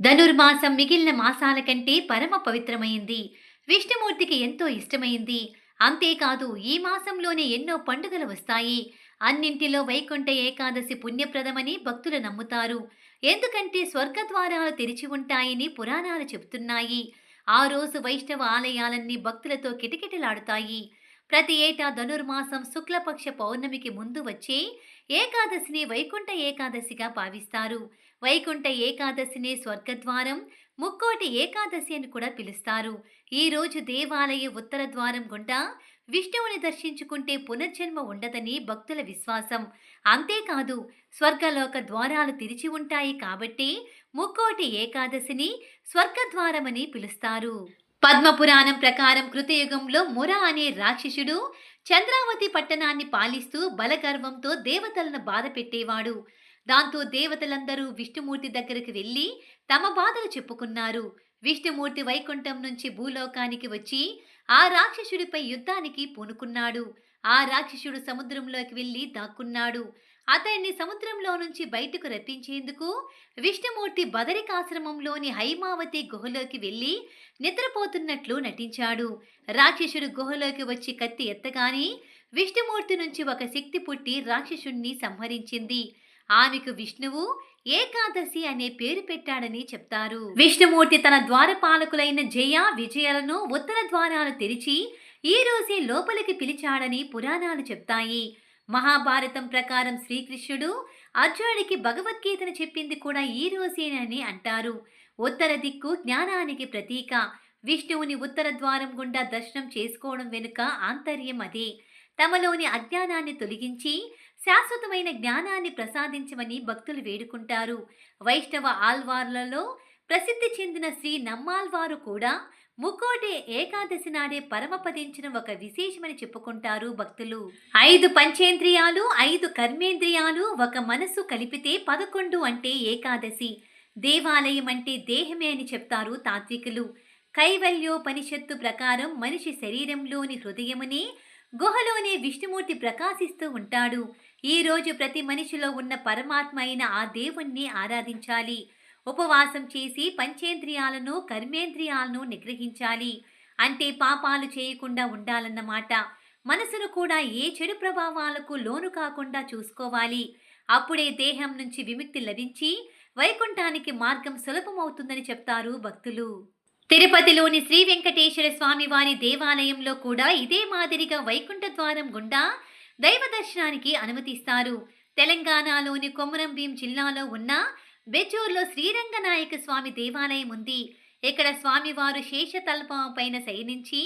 ధనుర్మాసం మిగిలిన మాసాల కంటే పరమ పవిత్రమైంది. విష్ణుమూర్తికి ఎంతో ఇష్టమైంది. అంతేకాదు ఈ మాసంలోనే ఎన్నో పండుగలు వస్తాయి. అన్నింటిలో వైకుంఠ ఏకాదశి పుణ్యప్రదమని భక్తులు నమ్ముతారు. ఎందుకంటే స్వర్గద్వారాలు తెరిచి ఉంటాయని పురాణాలు చెబుతున్నాయి. ఆ రోజు వైష్ణవ ఆలయాలన్నీ భక్తులతో కిటకిటలాడుతాయి. ప్రతి ఏటా ధనుర్మాసం శుక్లపక్ష పౌర్ణమికి ముందు వచ్చే ఏకాదశిని వైకుంఠ ఏకాదశిగా భావిస్తారు. వైకుంఠ ఏకాదశిని స్వర్గద్వారం ముక్కోటి ఏకాదశి అని కూడా పిలుస్తారు. ఈ రోజు దేవాలయ ఉత్తర ద్వారం గుండా విష్ణువుని దర్శించుకుంటే పునర్జన్మ ఉండదని భక్తుల విశ్వాసం. అంతేకాదు స్వర్గలోక ద్వారాలు తెరిచి ఉంటాయి కాబట్టి ముక్కోటి ఏకాదశిని స్వర్గద్వారమని పిలుస్తారు. పద్మపురాణం ప్రకారం కృతయుగంలో ముర అనే రాక్షసుడు చంద్రావతి పట్టణాన్ని పాలిస్తూ బలగర్వంతో దేవతలను బాధ పెట్టేవాడు. దాంతో దేవతలందరూ విష్ణుమూర్తి దగ్గరికి వెళ్ళి తమ బాధలు చెప్పుకున్నారు. విష్ణుమూర్తి వైకుంఠం నుంచి భూలోకానికి వచ్చి ఆ రాక్షసుడిపై యుద్ధానికి పూనుకున్నాడు. ఆ రాక్షసుడు సముద్రంలోకి వెళ్ళి దాక్కున్నాడు. అతన్ని సముద్రంలో నుంచి బయటకు రప్పించేందుకు విష్ణుమూర్తి బదరికాశ్రమంలోని హైమావతి గుహలోకి వెళ్ళి నిద్రపోతున్నట్లు నటించాడు. రాక్షసుడు గుహలోకి వచ్చి కత్తి ఎత్తగానే విష్ణుమూర్తి నుంచి ఒక శక్తి పుట్టి రాక్షసుణ్ణి సంహరించింది. ఆమెకు విష్ణువు ఏకాదశి అనే పేరు పెట్టాడని చెప్తారు. విష్ణుమూర్తి తన ద్వారపాలకులైన జయ విజయాలను ఉత్తర ద్వారాలు తెరిచి ఈ రోజే లోపలికి పిలిచాడని పురాణాలు చెప్తాయి. మహాభారతం ప్రకారం శ్రీకృష్ణుడు అర్జునుడికి భగవద్గీతను చెప్పింది కూడా ఈ రోజేనని అంటారు. ఉత్తర దిక్కు జ్ఞానానికి ప్రతీక. విష్ణువుని ఉత్తర ద్వారం గుండా దర్శనం చేసుకోవడం వెనుక ఆంతర్యం అది. తమలోని అజ్ఞానాన్ని తొలగించి శాశ్వతమైన జ్ఞానాన్ని ప్రసాదించమని భక్తులు వేడుకుంటారు. వైష్ణవ ఆల్వార్లలో ప్రసిద్ధి చెందిన శ్రీ నమ్మాల్వారు కూడా ముక్కోటి ఏకాదశి నాడే పరమపదించిన ఒక విశేషమని చెప్పుకుంటారు భక్తులు. ఐదు పంచేంద్రియాలు ఐదు కర్మేంద్రియాలు ఒక మనసు కలిపితే పదకొండు అంటే ఏకాదశి. దేవాలయం అంటే దేహమే అని చెప్తారు తాత్వికులు. కైవల్యోపనిషత్తు ప్రకారం మనిషి శరీరంలోని హృదయమునే గుహలోనే విష్ణుమూర్తి ప్రకాశిస్తూ ఉంటాడు. ఈ రోజు ప్రతి మనిషిలో ఉన్న పరమాత్మ అయిన ఆ దేవుణ్ణి ఆరాధించాలి. ఉపవాసం చేసి పంచేంద్రియాలను కర్మేంద్రియాలను నిగ్రహించాలి. అంటే పాపాలు చేయకుండా ఉండాలన్నమాట. మనసును కూడా ఏ చెడు ప్రభావాలకు లోను కాకుండా చూసుకోవాలి. అప్పుడే దేహం నుంచి విముక్తి లభించి వైకుంఠానికి మార్గం సులభమవుతుందని చెప్తారు భక్తులు. తిరుపతిలోని శ్రీ వెంకటేశ్వర స్వామి వారి దేవాలయంలో కూడా ఇదే మాదిరిగా వైకుంఠ ద్వారం గుండా దైవ దర్శనానికి అనుమతిస్తారు. తెలంగాణలోని కొమరం భీం జిల్లాలో ఉన్న బెచూర్లో శ్రీరంగనాయక స్వామి దేవాలయం ఉంది. ఇక్కడ స్వామివారు శేషతల్పం పైన శయనించి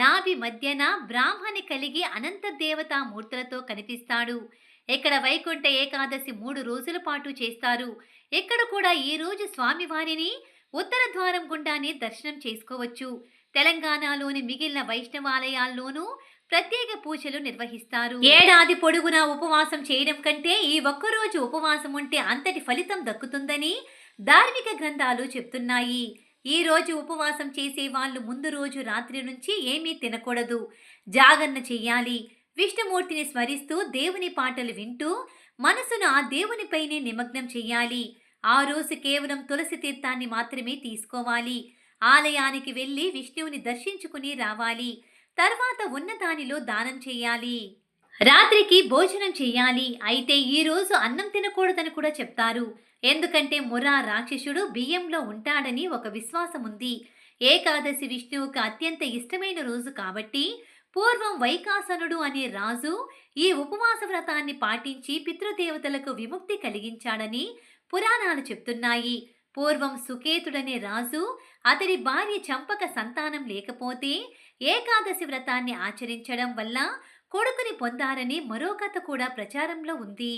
నాభి మధ్యన బ్రాహ్మణి కలిగి అనంత దేవతా మూర్తులతో కనిపిస్తాడు. ఇక్కడ వైకుంఠ ఏకాదశి మూడు రోజుల పాటు చేస్తారు. ఇక్కడ కూడా ఈ రోజు స్వామివారిని ఉత్తర ద్వారం గుండానే దర్శనం చేసుకోవచ్చు. తెలంగాణలోని మిగిలిన వైష్ణవాలయాల్లోనూ ప్రత్యేక పూజలు నిర్వహిస్తారు. ఏడాది పొడుగునా ఉపవాసం చేయడం కంటే ఈ ఒక్కరోజు ఉపవాసం ఉంటే అంతటి ఫలితం దక్కుతుందని ధార్మిక గ్రంథాలు చెప్తున్నాయి. ఈ రోజు ఉపవాసం చేసే వాళ్ళు ముందు రోజు రాత్రి నుంచి ఏమీ తినకూడదు. జాగరణ చెయ్యాలి విష్ణుమూర్తిని స్మరిస్తూ దేవుని పాటలు వింటూ మనసును ఆ దేవునిపైనే నిమగ్నం చెయ్యాలి ఆ రోజు కేవలం తులసి తీర్థాన్ని మాత్రమే తీసుకోవాలి. ఆలయానికి వెళ్ళి విష్ణువుని దర్శించుకుని రావాలి. తర్వాత ఉన్న దానిలో దానం చేయాలి. రాత్రికి భోజనం చేయాలి. అయితే ఈరోజు అన్నం తినకూడదని కూడా చెప్తారు. ఎందుకంటే మురా రాక్షసుడు బియ్యంలో ఉంటాడని ఒక విశ్వాసం ఉంది. ఏకాదశి విష్ణువుకు అత్యంత ఇష్టమైన రోజు కాబట్టి పూర్వం వైకాసనుడు అనే రాజు ఈ ఉపవాస వ్రతాన్ని పాటించి పితృదేవతలకు విముక్తి కలిగించాడని పురాణాలు చెప్తున్నాయి. పూర్వం సుకేతుడనే రాజు అతడి భార్య చంపక సంతానం లేకపోతే ఏకాదశి వ్రతాన్ని ఆచరించడం వల్ల కొడుకుని పొందారని మరో కథ కూడా ప్రచారంలో ఉంది.